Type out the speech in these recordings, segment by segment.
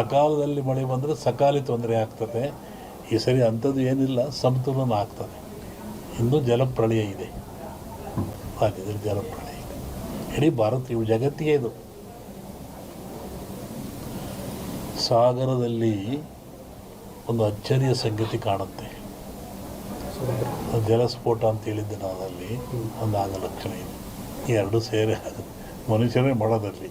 ಅಕಾಲದಲ್ಲಿ ಮಳೆ ಬಂದರೆ ಸಕಾಲಿ ತೊಂದರೆ ಆಗ್ತದೆ. ಈ ಸರಿ ಅಂಥದ್ದು ಏನಿಲ್ಲ ಸಮತೋಲನ ಆಗ್ತದೆ. ಇಂದು ಜಲಪ್ರಳಯ ಇದೆ. ರಾಜ್ಯದಲ್ಲಿ ಜಲಪ್ರಳಯ ಇದೆ. ಇಡೀ ಭಾರತ ಇವು ಜಗತ್ತಿಗೆ ಇದು. ಸಾಗರದಲ್ಲಿ ಒಂದು ಅಚ್ಚರಿಯ ಸಂಗತಿ ಕಾಣುತ್ತೆ. ಜಲಸ್ಫೋಟ ಅಂತ ಹೇಳಿದ್ದೆ ನಾನು ಅಲ್ಲಿ ಒಂದು ಆಗ ಲಕ್ಷಣ ಇದೆ. ಎರಡು ಸೇರೆ ಮನುಷ್ಯರೇ ಮಾಡೋದಲ್ಲಿ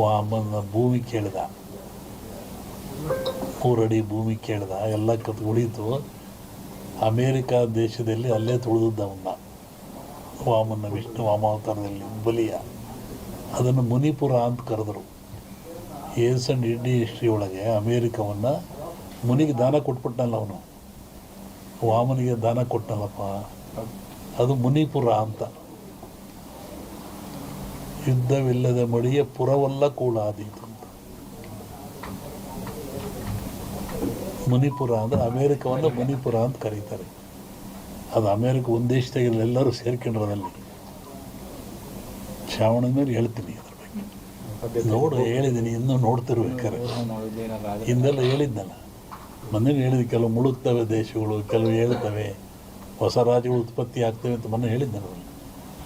ವಾಮನ ಭೂಮಿ ಕೇಳಿದ. ಮೂರಡಿ ಭೂಮಿ ಕೇಳಿದ. ಎಲ್ಲ ಕತ್ ಉಳಿತು. ಅಮೇರಿಕಾ ದೇಶದಲ್ಲಿ ಅಲ್ಲೇ ತುಳಿದವನ್ನ ವಾಮನ ವಿಷ್ಣು ವಾಮಾವತಾರದಲ್ಲಿ ಬಲಿಯ ಅದನ್ನು ಮುನಿಪುರ ಅಂತ ಕರೆದರು. ಏನ್ಸಂಡ್ ಇಂಡಿ ಹಿಸ್ಟ್ರಿ ಒಳಗೆ ಅಮೇರಿಕವನ್ನು ಮುನಿಗೆ ದಾನ ಕೊಟ್ಬಿಟ್ನಲ್ಲ ಅವನು. ವಾಮನಿಗೆ ದಾನ ಕೊಟ್ಟನಲ್ಲಪ್ಪ ಅದು ಮುನಿಪುರ ಅಂತ. ಯುದ್ಧವಿಲ್ಲದ ಮಡಿಯ ಪುರವಲ್ಲ ಕೂಡಾದೀತು ಮಣಿಪುರ ಅಂದ್ರೆ ಅಮೇರಿಕವನ್ನು ಮಣಿಪುರ ಅಂತ ಕರೀತಾರೆ. ಅದು ಅಮೇರಿಕ ಒಂದು ದೇಶದಾಗ ಎಲ್ಲರೂ ಸೇರ್ಕೊಂಡ್ರದಲ್ಲಿ. ಶ್ರಾವಣದ ಮೇಲೆ ಹೇಳ್ತೀನಿ ಅದ್ರ ಬಗ್ಗೆ. ನೋಡು ಹೇಳಿದ್ದೀನಿ ಇನ್ನೂ ನೋಡ್ತಿರ್ಬೇಕಾರೆ ಹಿಂದೆಲ್ಲ ಹೇಳಿದ್ನಲ್ಲ ಮೊನ್ನೆ ಹೇಳಿದ ಕೆಲವು ಮುಳುಗ್ತವೆ ದೇಶಗಳು, ಕೆಲವು ಹೇಳ್ತವೆ ಹೊಸ ರಾಜ್ಯಗಳು ಉತ್ಪತ್ತಿ ಆಗ್ತವೆ ಅಂತ ಮೊನ್ನೆ ಹೇಳಿದ್ನಲ್ಲ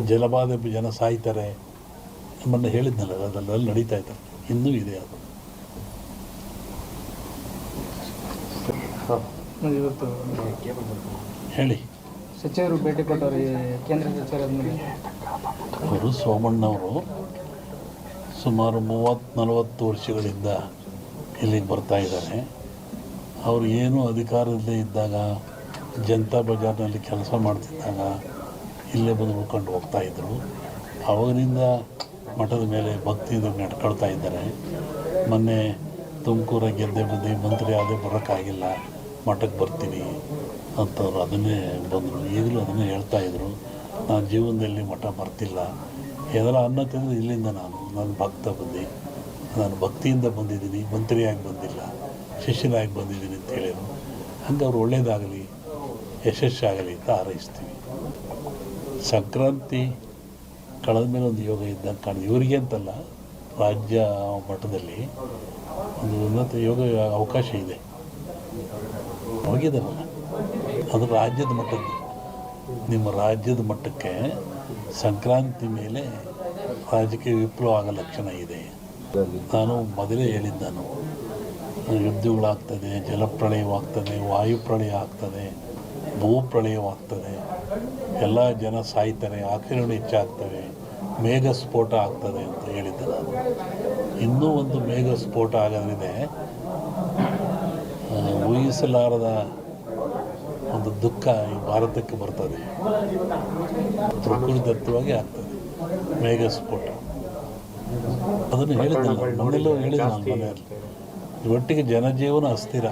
ಜಲಬಾಧೆ ಜನ ಸಾಯ್ತಾರೆ ಮೊನ್ನೆ ಹೇಳಿದ್ನಲ್ಲ ಅದರಲ್ಲಿ ನಡೀತಾ ಇದ್ದಾರೆ ಇನ್ನೂ ಇದೆ ಅದು. ಇವತ್ತು ಹೇಳಿ. ಸಚಿವರು ಭೇಟಿ ಕೊಟ್ಟವರು ಕೇಂದ್ರ ಸಚಿವರಾದ್ಮೇಲೆ ಅವರು ಸೋಮಣ್ಣವರು ಸುಮಾರು ಮೂವತ್ತು ನಲವತ್ತು ವರ್ಷಗಳಿಂದ ಇಲ್ಲಿಗೆ ಬರ್ತಾ ಇದ್ದಾರೆ. ಅವರು ಏನು ಅಧಿಕಾರದಲ್ಲೇ ಇದ್ದಾಗ ಜನತಾ ಬಜಾರ್ನಲ್ಲಿ ಕೆಲಸ ಮಾಡ್ತಿದ್ದಾಗ ಇಲ್ಲೇ ಬಂದು ಉಳ್ಕೊಂಡು ಹೋಗ್ತಾ ಇದ್ದರು ಮಠದ ಮೇಲೆ ಭಕ್ತಿಯಿಂದ ನಡ್ಕೊಳ್ತಾ ಇದ್ದಾರೆ. ಮೊನ್ನೆ ತುಮಕೂರ ಗೆದ್ದೆ ಬಂದು ಮಂತ್ರಿ ಆದೇ ಬರೋಕ್ಕಾಗಿಲ್ಲ, ಮಠಕ್ಕೆ ಬರ್ತೀನಿ ಅಂತವ್ರು ಅದನ್ನೇ ಬಂದರು. ಈಗಲೂ ಅದನ್ನೇ ಹೇಳ್ತಾ ಇದ್ದರು ನಾನು ಜೀವನದಲ್ಲಿ ಮಠ ಬರ್ತಿಲ್ಲ. ಎದರ ಅನ್ನ ತಿಂದರೆ ಇಲ್ಲಿಂದ ನಾನು ನಾನು ಭಕ್ತ ಬಂದು. ನಾನು ಭಕ್ತಿಯಿಂದ ಬಂದಿದ್ದೀನಿ, ಮಂತ್ರಿಯಾಗಿ ಬಂದಿಲ್ಲ, ಶಿಷ್ಯನಾಗಿ ಬಂದಿದ್ದೀನಿ ಅಂತ ಹೇಳಿದರು. ಹಂಗೆ ಅವ್ರು ಒಳ್ಳೇದಾಗಲಿ, ಯಶಸ್ಸಾಗಲಿ ಅಂತ ಹಾರೈಸ್ತೀವಿ. ಸಂಕ್ರಾಂತಿ ಕಳೆದ ಮೇಲೆ ಒಂದು ಯೋಗ ಇದ್ದಂಗೆ ಕಾಣಿದೆ ಇವರಿಗೆ ಅಂತಲ್ಲ, ರಾಜ್ಯ ಮಟ್ಟದಲ್ಲಿ ಒಂದು ಉನ್ನತ ಯೋಗ ಅವಕಾಶ ಇದೆ. ಹೋಗಿದ್ದಾರಲ್ಲ, ಅದು ರಾಜ್ಯದ ಮಟ್ಟದ್ದು. ನಿಮ್ಮ ರಾಜ್ಯದ ಮಟ್ಟಕ್ಕೆ ಸಂಕ್ರಾಂತಿ ಮೇಲೆ ರಾಜಕೀಯ ವಿಪ್ಲವ ಆಗೋ ಲಕ್ಷಣ ಇದೆ. ನಾನು ಮೊದಲೇ ಹೇಳಿದ್ದಾನು ಯುದ್ಧಗಳಾಗ್ತದೆ ಜಲಪ್ರಳಯವಾಗ್ತದೆ, ವಾಯುಪ್ರಳಯ ಆಗ್ತದೆ. ಭೂಪ್ರಳಯವಾಗ್ತದೆ ಎಲ್ಲ ಜನ ಸಾಯ್ತಾರೆ ಆಕ್ರಮಣ ಹೆಚ್ಚಾಗ್ತವೆ, ಮೇಘ ಸ್ಫೋಟ ಆಗ್ತದೆ ಅಂತ ಹೇಳಿದ್ದೆ ನಾನು. ಇನ್ನೂ ಒಂದು ಮೇಘ ಸ್ಫೋಟ ಆಗೋದ್ರಿಂದ ಊಹಿಸಲಾರದ ಒಂದು ದುಃಖ ಈ ಭಾರತಕ್ಕೆ ಬರ್ತದೆ. ಪ್ರಕೃತಿದತ್ತವಾಗಿ ಆಗ್ತದೆ, ಮೇಘ ಸ್ಫೋಟ. ಅದನ್ನು ಹೇಳಿದ್ನಲ್ಲ ಮನೆಯಲ್ಲೂ ಹೇಳಿದ್ದೆ ನಾನು ಮನೆಯಲ್ಲಿ. ಒಟ್ಟಿಗೆ ಜನಜೀವನ ಅಸ್ಥಿರ.